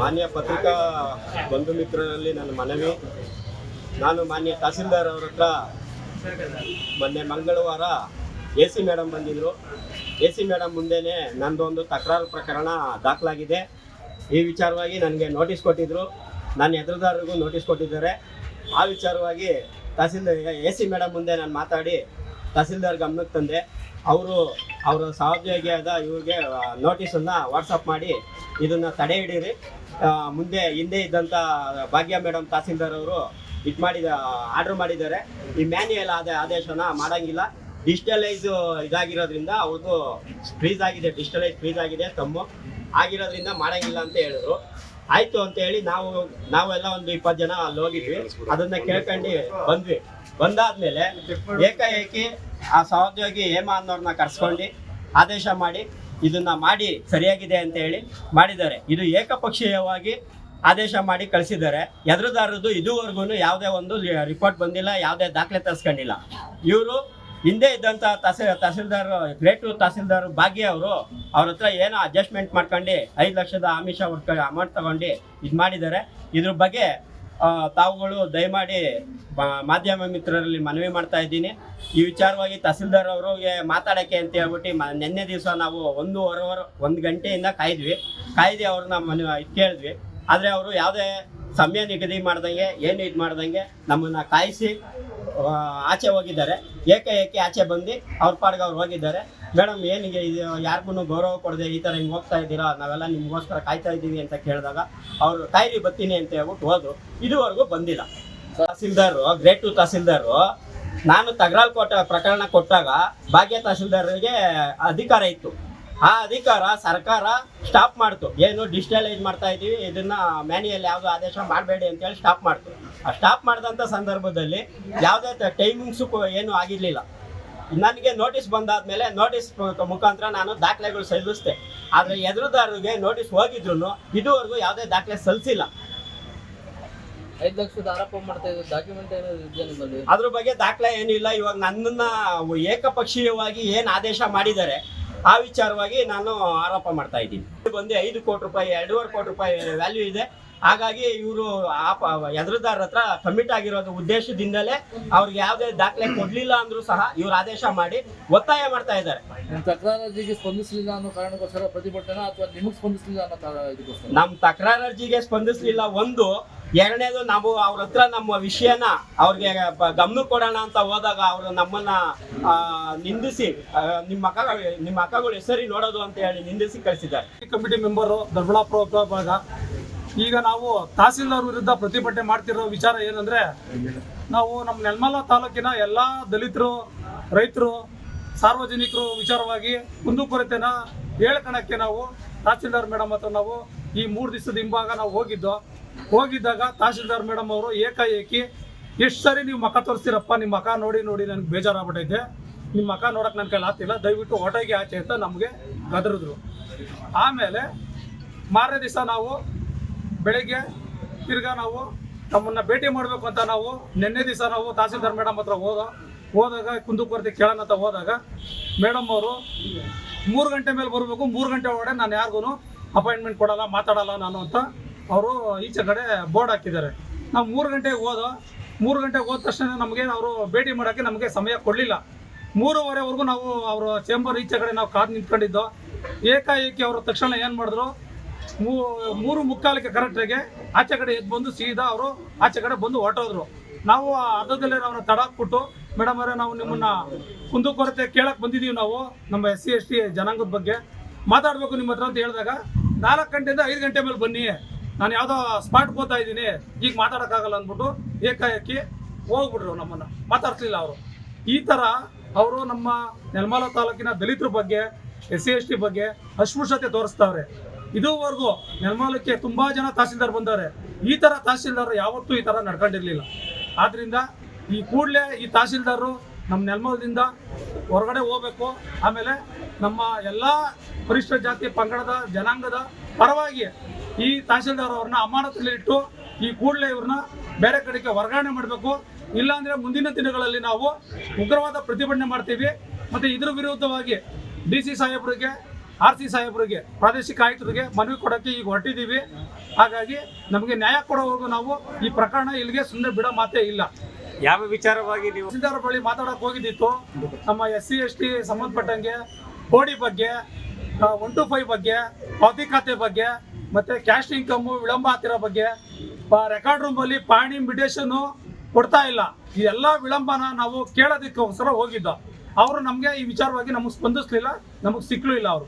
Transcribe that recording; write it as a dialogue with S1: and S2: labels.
S1: ಮಾನ್ಯ ಪತ್ರಿಕಾ ಬಂಧು ಮಿತ್ರರಲ್ಲಿ ನನ್ನ ಮನವಿ. ನಾನು ಮಾನ್ಯ ತಹಸೀಲ್ದಾರ್ ಅವ್ರ ಹತ್ರ ಮೊನ್ನೆ ಮಂಗಳವಾರ ಎ ಸಿ ಮೇಡಮ್ ಬಂದಿದ್ದರು ಎ ಸಿ ಮೇಡಮ್ ಮುಂದೆನೇ ನಂದೊಂದು ತಕರಾರು ಪ್ರಕರಣ ದಾಖಲಾಗಿದೆ. ಈ ವಿಚಾರವಾಗಿ ನನಗೆ ನೋಟಿಸ್ ಕೊಟ್ಟಿದ್ದರು ನನ್ನ ಎದುರುದಾರರಿಗೂ ನೋಟಿಸ್ ಕೊಟ್ಟಿದ್ದಾರೆ. ಆ ವಿಚಾರವಾಗಿ ತಹಸೀಲ್ದಾರ್ ಎ ಸಿ ಮೇಡಮ್ ಮುಂದೆ ನಾನು ಮಾತಾಡಿ ತಹಸೀಲ್ದಾರ್ ಗಮನಕ್ಕೆ ತಂದೆ. ಅವರು ಅವರ ಸಹೋದ್ಯೋಗಿಯಾದ ಇವ್ರಿಗೆ ನೋಟಿಸನ್ನು ವಾಟ್ಸಪ್ ಮಾಡಿ ಇದನ್ನು ತಡೆ ಹಿಡೀರಿ. ಮುಂದೆ ಹಿಂದೆ ಇದ್ದಂಥ ಭಾಗ್ಯ ಮೇಡಮ್ ತಹಸೀಲ್ದಾರ್ ಅವರು ಇದು ಮಾಡಿದ ಆರ್ಡರ್ ಮಾಡಿದ್ದಾರೆ. ಈ ಮ್ಯಾನ್ಯಲ್ ಆದ ಆದೇಶನ ಮಾಡೋಂಗಿಲ್ಲ. ಡಿಜಿಟಲೈಸ್ ಇದಾಗಿರೋದ್ರಿಂದ ಅವ್ರದ್ದು ಫ್ರೀಸ್ ಆಗಿದೆ ಡಿಜಿಟಲೈಸ್ ಫ್ರೀಸ್ ಆಗಿದೆ ತಮ್ಮ ಆಗಿರೋದ್ರಿಂದ ಮಾಡೋಂಗಿಲ್ಲ ಅಂತ ಹೇಳಿದ್ರು. ಆಯಿತು ಅಂತ ಹೇಳಿ ನಾವು ನಾವೆಲ್ಲ ಒಂದು ಇಪ್ಪತ್ತು ಜನ ಅಲ್ಲಿ ಹೋಗಿದ್ವಿ. ಅದನ್ನ ಕೇಳ್ಕೊಂಡು ಬಂದ್ವಿ. ಬಂದಾದ್ಮೇಲೆ ಏಕಾಏಕಿ ಆ ಸಹೋದ್ಯೋಗಿ ಹೇಮಾ ಅನ್ನೋರ್ನ ಕರ್ಸ್ಕೊಂಡು ಆದೇಶ ಮಾಡಿ ಇದನ್ನ ಮಾಡಿ ಸರಿಯಾಗಿದೆ ಅಂತ ಹೇಳಿ ಮಾಡಿದ್ದಾರೆ. ಇದು ಏಕಪಕ್ಷೀಯವಾಗಿ ಆದೇಶ ಮಾಡಿ ಕಳಿಸಿದ್ದಾರೆ. ಎದುರುದಾರದ್ದು ಇದುವರೆಗೂ ಯಾವುದೇ ಒಂದು ರಿಪೋರ್ಟ್ ಬಂದಿಲ್ಲ, ಯಾವುದೇ ದಾಖಲೆ ತರಿಸ್ಕೊಂಡಿಲ್ಲ. ಇವರು ಹಿಂದೆ ಇದ್ದಂಥ ತಹಸೀಲ್ ತಹಸೀಲ್ದಾರ್ ಗ್ರೇಟ್ ತಹಸೀಲ್ದಾರ್ ಭಾಗ್ಯ ಅವರು ಅವ್ರ ಹತ್ರ ಏನೋ ಅಡ್ಜಸ್ಟ್ಮೆಂಟ್ ಮಾಡ್ಕೊಂಡು ಐದು ಲಕ್ಷದ ಆಮಿಷ ಅಮೌಂಟ್ ತಗೊಂಡು ಇದು ಮಾಡಿದ್ದಾರೆ. ಇದ್ರ ಬಗ್ಗೆ ತಾವುಗಳು ದಯಮಾಡಿ ಮಾಧ್ಯಮ ಮಿತ್ರರಲ್ಲಿ ಮನವಿ ಮಾಡ್ತಾ ಇದ್ದೀನಿ. ಈ ವಿಚಾರವಾಗಿ ತಹಸೀಲ್ದಾರ್ ಅವರಿಗೆ ಮಾತಾಡೋಕ್ಕೆ ಅಂತ ಹೇಳ್ಬಿಟ್ಟು ನಿನ್ನೆ ದಿವಸ ನಾವು ಒಂದೂವರೆ ಒಂದು ಗಂಟೆಯಿಂದ ಕಾಯ್ದ್ವಿ. ಕಾಯ್ದು ಅವ್ರನ್ನ ಮನ ಕೇಳಿದ್ವಿ. ಆದರೆ ಅವರು ಯಾವುದೇ ಸಮಯ ನಿಗದಿ ಮಾಡ್ದಂಗೆ, ಏನು ಇದು ಮಾಡ್ದಂಗೆ ನಮ್ಮನ್ನು ಕಾಯಿಸಿ ಆಚೆ ಹೋಗಿದ್ದಾರೆ. ಏಕೆ ಆಚೆ ಬಂದು ಅವ್ರ ಪಾಡ್ಗೆ ಅವ್ರು ಹೋಗಿದ್ದಾರೆ. ಮೇಡಮ್, ಏನಿಗೆ ಇದು? ಯಾರಿಗೂ ಗೌರವ ಕೊಡದೆ ಈ ಥರ ಹಿಂಗೆ ಹೋಗ್ತಾ ಇದ್ದೀರಾ? ನಾವೆಲ್ಲ ನಿಮಗೋಸ್ಕರ ಕಾಯ್ತಾ ಇದ್ದೀವಿ ಅಂತ ಕೇಳಿದಾಗ ಅವರು ಕಾಯ್ರಿ ಬರ್ತೀನಿ ಅಂತ ಹೇಳ್ಬಿಟ್ಟು ಹೋದ್ರು. ಇದುವರೆಗೂ ಬಂದಿಲ್ಲ. ತಹಸೀಲ್ದಾರು ಗ್ರೇಟ್ ಟು ತಹಸೀಲ್ದಾರು ನಾನು ತಗರಾಲ್ ಕೊಟ್ಟ ಪ್ರಕರಣ ಕೊಟ್ಟಾಗ ಭಾಗ್ಯ ತಹಸೀಲ್ದಾರ್ಗೆ ಅಧಿಕಾರ ಇತ್ತು. ಆ ಅಧಿಕಾರ ಸರ್ಕಾರ ಸ್ಟಾಪ್ ಮಾಡ್ತು. ಏನು ಡಿಜಿಟಲೈಸ್ ಮಾಡ್ತಾ ಇದ್ದೀವಿ ಇದನ್ನ ಮ್ಯಾನ್ಯಲ್ ಯಾವುದು ಆದೇಶ ಮಾಡಬೇಡಿ ಅಂತೇಳಿ ಸ್ಟಾಪ್ ಮಾಡ್ತು. ಆ ಸ್ಟಾಪ್ ಮಾಡಿದಂಥ ಸಂದರ್ಭದಲ್ಲಿ ಯಾವುದೇ ಟೈಮಿಂಗ್ಸು ಏನು ಆಗಿರಲಿಲ್ಲ. ನನಗೆ ನೋಟಿಸ್ ಬಂದಾದ್ಮೇಲೆ ನೋಟಿಸ್ ಮುಖಾಂತರ ನಾನು ದಾಖಲೆಗಳು ಸಲ್ಲಿಸಿದೆ. ಆದರೆ ಎದುರುದಾರರಿಗೆ ನೋಟಿಸ್ ಹೋಗಿದ್ರು ಇದುವರೆಗೂ ಯಾವುದೇ ದಾಖಲೆ ಸಲ್ಲಿಸಿಲ್ಲ
S2: ಐದು ಲಕ್ಷದ ಆರೋಪ ಮಾಡ್ತಾ ಇದ್ರು ಡಾಕ್ಯುಮೆಂಟ್ ಏನಾದ್ರು ನಿಮ್ಮಲ್ಲಿ?
S1: ಅದ್ರ ಬಗ್ಗೆ ದಾಖಲೆ ಏನಿಲ್ಲ. ಇವಾಗ ನನ್ನನ್ನ ಏಕಪಕ್ಷೀಯವಾಗಿ ಏನು ಆದೇಶ ಮಾಡಿದ್ದಾರೆ ಆ ವಿಚಾರವಾಗಿ ನಾನು ಆರೋಪ ಮಾಡ್ತಾ ಇದ್ದೀನಿ. ಇದು ಬಂದು ಐದು ಕೋಟಿ ರೂಪಾಯಿ ಎರಡೂವರೆ ಕೋಟಿ ರೂಪಾಯಿ ವ್ಯಾಲ್ಯೂ ಇದೆ. ಹಾಗಾಗಿ ಇವರು ಆಪ ಎದುರುದಾರ ಹತ್ರ ಕಮಿಟ್ ಆಗಿರೋದು ಉದ್ದೇಶದಿಂದಲೇ ಅವ್ರಿಗೆ ಯಾವುದೇ ದಾಖಲೆ ಕೊಡ್ಲಿಲ್ಲ ಅಂದ್ರೂ ಸಹ ಇವ್ರು ಆದೇಶ ಮಾಡಿ ಒತ್ತಾಯ ಮಾಡ್ತಾ ಇದ್ದಾರೆ.
S2: ತಕರಾರರ್ಜಿಗೆ ತಕರಾರು ಸ್ಪಂದಿಸಲಿಲ್ಲ ಅನ್ನೋ ಕಾರಣಕ್ಕೋಸ್ಕರ ಪ್ರತಿಭಟನೆ ಅಥವಾ ನಿಮಗೆ ಸ್ಪಂದಿಸಲಿಲ್ಲ ಅನ್ನೋ ಕಾರಣ
S1: ನಮ್ಮ ತಕರಾರರ್ಜಿಗೆ ಸ್ಪಂದಿಸಲಿಲ್ಲ ಒಂದು ಎರಡನೇದು ನಾವು ಅವ್ರ ಹತ್ರ ನಮ್ಮ ವಿಷಯನ ಅವ್ರಿಗೆ ಗಮನ ಕೊಡೋಣ ಅಂತ ಹೋದಾಗ ಅವರು ನಮ್ಮನ್ನ ನಿಂದಿಸಿ ನಿಮ್ಮ ಅಕ್ಕ ನಿಮ್ಮ ಅಕ್ಕಗಳು ಹೆಸರಿ ನೋಡೋದು ಅಂತ ಹೇಳಿ ನಿಂದಿಸಿ ಕಳಿಸಿದ್ದಾರೆ.
S3: ಕಮಿಟಿ ಮೆಂಬರು ದೊಡ್ಡಬಳ್ಳಾಪುರ ಉಪವಿಭಾಗ ಈಗ ನಾವು ತಹಸೀಲ್ದಾರ್ ವಿರುದ್ಧ ಪ್ರತಿಭಟನೆ ಮಾಡ್ತಿರೋ ವಿಚಾರ ಏನಂದ್ರೆ, ನಾವು ನಮ್ಮ ನೆಲಮಲ ತಾಲೂಕಿನ ಎಲ್ಲ ದಲಿತರು, ರೈತರು, ಸಾರ್ವಜನಿಕರು ವಿಚಾರವಾಗಿ ಕುಂದುಕೊರತೆನ ಹೇಳ್ಕೊಳಕ್ಕೆ ನಾವು ತಹಸೀಲ್ದಾರ್ ಮೇಡಮ್ ಹತ್ರ ನಾವು ಈ ಮೂರು ದಿವಸದ ಹಿಂಭಾಗ ನಾವು ಹೋಗಿದ್ದೋ ಹೋಗಿದ್ದಾಗ ತಹಸೀಲ್ದಾರ್ ಮೇಡಮ್ ಅವರು ಏಕಾಏಕಿ, ಎಷ್ಟು ಸರಿ ನೀವು ಮಖ ತೋರಿಸ್ತೀರಪ್ಪ ನಿಮ್ಮ ಮಖ ನೋಡಿ ನೋಡಿ ನನಗೆ ಬೇಜಾರಾಗ್ಬಿಟ್ಟೈತೆ ನಿಮ್ಮ ಮಖ ನೋಡಕ್ಕೆ ನನ್ನ ಕೈಲಿ ಆಗ್ತಿಲ್ಲ ದಯವಿಟ್ಟು ಹೊಟೆಗೆ ಆಚೆ ಅಂತ ನಮಗೆ ಗದರಿದ್ರು. ಆಮೇಲೆ ಮಾರನೇ ದಿವಸ ನಾವು ಬೆಳಿಗ್ಗೆ ತಿರ್ಗಾ ನಾವು ನಮ್ಮನ್ನು ಭೇಟಿ ಮಾಡಬೇಕು ಅಂತ ನಾವು ನಿನ್ನೆ ದಿವಸ ನಾವು ತಹಸೀಲ್ದಾರ್ ಮೇಡಮ್ ಹತ್ರ ಹೋದ ಹೋದಾಗ ಕುಂದುಕೊರತೆ ಕೇಳೋಣ ಅಂತ ಹೋದಾಗ ಮೇಡಮ್ ಅವರು ಮೂರು ಗಂಟೆ ಮೇಲೆ ಬರಬೇಕು, ಮೂರು ಗಂಟೆ ಒಳಗಡೆ ನಾನು ಯಾರಿಗೂ ಅಪಾಯಿಂಟ್ಮೆಂಟ್ ಕೊಡಲ್ಲ, ಮಾತಾಡಲ್ಲ ನಾನು ಅಂತ ಅವರು ಈಚೆ ಕಡೆ ಬೋರ್ಡ್ ಹಾಕಿದ್ದಾರೆ. ನಾವು ಮೂರು ಗಂಟೆಗೆ ಹೋದ, ಮೂರು ಗಂಟೆಗೆ ಹೋದ ತಕ್ಷಣ ನಮಗೆ ಅವರು ಭೇಟಿ ಮಾಡೋಕ್ಕೆ ನಮಗೆ ಸಮಯ ಕೊಡಲಿಲ್ಲ. ಮೂರುವರೆವರೆಗೂ ನಾವು ಅವರ ಚೇಂಬರ್ ಈಚೆ ಕಡೆ ನಾವು ಕಾದು ನಿಂತ್ಕೊಂಡಿದ್ದೋ, ಏಕಾಏಕಿ ಅವರು ತಕ್ಷಣ ಏನು ಮಾಡಿದ್ರು ಮೂರು ಮುಕ್ಕಾಲಕ್ಕೆ ಕರೆಕ್ಟಾಗಿ ಆಚೆ ಕಡೆ ಎದ್ದು ಬಂದು ಸೀದಾ ಅವರು ಆಚೆ ಕಡೆ ಬಂದು ಹೊರಟೋದ್ರು. ನಾವು ಅರ್ಧದಲ್ಲೇ ನಾವು ತಡಾಕ್ಬಿಟ್ಟು, ಮೇಡಮ್ ಅವರೇ, ನಾವು ನಿಮ್ಮನ್ನ ಕುಂದುಕೊರತೆ ಕೇಳಕ್ಕೆ ಬಂದಿದ್ದೀವಿ ನಾವು, ನಮ್ಮ ಎಸ್ ಸಿ ಎಸ್ ಟಿ ಜನಾಂಗದ ಬಗ್ಗೆ ಮಾತಾಡಬೇಕು ನಿಮ್ಮ ಹತ್ರ ಅಂತ ಹೇಳಿದಾಗ ನಾಲ್ಕು ಗಂಟೆಯಿಂದ ಐದು ಗಂಟೆ ಮೇಲೆ ಬನ್ನಿ. ನಾನು ಯಾವುದೋ ಸ್ಪಾಟ್ ಹೋಗ್ತಾ ಇದ್ದೀನಿ, ಈಗ ಮಾತಾಡೋಕ್ಕಾಗಲ್ಲ ಅಂದ್ಬಿಟ್ಟು ಏಕಾಏಕಿ ಹೋಗ್ಬಿಟ್ರು ನಮ್ಮನ್ನು. ಮಾತಾಡ್ತಿಲ್ಲ ಅವರು. ಈ ಥರ ಅವರು ನಮ್ಮ ನೆಲಮಲ ತಾಲೂಕಿನ ದಲಿತರ ಬಗ್ಗೆ ಎಸ್ ಸಿ ಎಸ್ ಟಿ ಬಗ್ಗೆ ಅಸ್ಪೃಶ್ಯತೆ ತೋರಿಸ್ತಾವ್ರೆ. ಇದುವರೆಗೂ ನೆಲಮಲಕ್ಕೆ ತುಂಬ ಜನ ತಹಸೀಲ್ದಾರ್ ಬಂದವ್ರೆ. ಈ ಥರ ತಹಸೀಲ್ದಾರ್ ಯಾವತ್ತೂ ಈ ಥರ ನಡ್ಕೊಂಡಿರಲಿಲ್ಲ. ಆದ್ದರಿಂದ ಈ ಕೂಡಲೇ ಈ ತಹಸೀಲ್ದಾರರು ನಮ್ಮ ನೆಲಮಲದಿಂದ ಹೊರಗಡೆ ಹೋಗ್ಬೇಕು. ಆಮೇಲೆ ನಮ್ಮ ಎಲ್ಲ ಪರಿಶಿಷ್ಟ ಜಾತಿ ಪಂಗಡದ ಜನಾಂಗದ ಪರವಾಗಿ ಈ ತಹಸೀಲ್ದಾರ್ ಅವ್ರನ್ನ ಅಮಾನತಲ್ಲಿ ಇಟ್ಟು ಈ ಕೂಡಲೇ ಇವ್ರನ್ನ ಬೇರೆ ಕಡೆಗೆ ವರ್ಗಾವಣೆ ಮಾಡಬೇಕು. ಇಲ್ಲಾಂದ್ರೆ ಮುಂದಿನ ದಿನಗಳಲ್ಲಿ ನಾವು ಉಗ್ರವಾದ ಪ್ರತಿಭಟನೆ ಮಾಡ್ತೀವಿ. ಮತ್ತೆ ಇದ್ರ ವಿರುದ್ಧವಾಗಿ ಡಿ ಸಿ ಸಾಹೇಬರಿಗೆ ಆರ್ ಸಿ ಸಾಹೇಬರಿಗೆ ಪ್ರಾದೇಶಿಕ ಆಯುಕ್ತರಿಗೆ ಮನವಿ ಕೊಡೋಕ್ಕೆ ಈಗ ಹೊರಟಿದ್ದೀವಿ ಹಾಗಾಗಿ ನಮಗೆ ನ್ಯಾಯ ಕೊಡೋವರೆಗೂ ನಾವು ಈ ಪ್ರಕರಣ ಇಲ್ಲಿಗೆ ಸುಮ್ಮನೆ ಬಿಡೋ ಮಾತೇ ಇಲ್ಲ.
S4: ಯಾವ ವಿಚಾರವಾಗಿ ನೀವು
S3: ತಹಸೀಲ್ದಾರ್ ಬಳಿ ಮಾತಾಡೋಕೆ ಹೋಗಿದ್ದಿತ್ತು. ನಮ್ಮ ಎಸ್ ಸಿ ಎಸ್ ಟಿ ಸಂಬಂಧಪಟ್ಟಂಗೆ ಕೋಡಿ ಬಗ್ಗೆ ಒನ್ ಟು ಫೈವ್ ಬಗ್ಗೆ ಪಾವತಿ ಖಾತೆ ಬಗ್ಗೆ ಮತ್ತೆ ಕ್ಯಾಶ್ ಇನ್ಕಮ್ ವಿಳಂಬ ಆಗ್ತಿರೋ ಬಗ್ಗೆ ರೆಕಾರ್ಡ್ ರೂಮ್ ಅಲ್ಲಿ ಪಾಣಿ ಮಿಡೇಶನ್ ಕೊಡ್ತಾ ಇಲ್ಲ. ಈ ಎಲ್ಲ ವಿಳಂಬನ ನಾವು ಕೇಳೋದಕ್ಕೋಸ್ಕರ ಹೋಗಿದ್ದ. ಅವರು ನಮಗೆ ಈ ವಿಚಾರವಾಗಿ ನಮಗೆ ಸ್ಪಂದಿಸ್ಲಿಲ್ಲ, ನಮಗೆ ಸಿಕ್ಕಲೂ ಇಲ್ಲ ಅವರು.